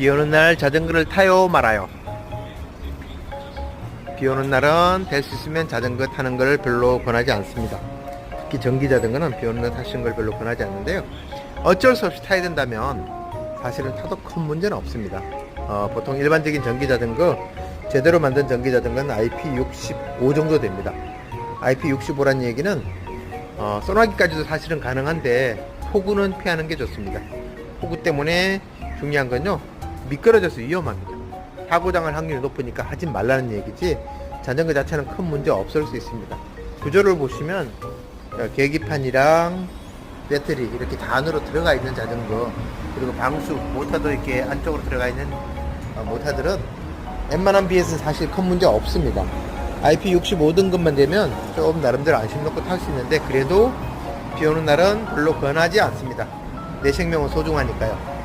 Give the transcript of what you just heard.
비 오는 날 자전거를 타요 말아요. 비 오는 날은 될 수 있으면 자전거 타는 걸 별로 권하지 않습니다. 특히 전기 자전거는 비 오는 날 타시는 걸 별로 권하지 않는데요. 어쩔 수 없이 타야 된다면 사실은 타도 큰 문제는 없습니다. 어, 보통 일반적인 전기 자전거 제대로 만든 전기 자전거는 IP65 정도 됩니다. IP65란 얘기는 어, 소나기까지도 사실은 가능한데 폭우는 피하는 게 좋습니다. 폭우 때문에 중요한 건요 미끄러져서 위험합니다. 사고 당할 확률이 높으니까 하지 말라는 얘기지 자전거 자체는 큰 문제 없을 수 있습니다. 구조를 보시면 어, 계기판이랑 배터리 이렇게 다 안으로 들어가 있는 자전거 그리고 방수 모터도 이렇게 안쪽으로 들어가 있는 어, 모터들은 웬만한 비에서는 사실 큰 문제 없습니다. IP65 등급만 되면 좀 나름대로 안심 놓고 탈 수 있는데 그래도 비 오는 날은 별로 권하지 않습니다. 내 생명은 소중하니까요.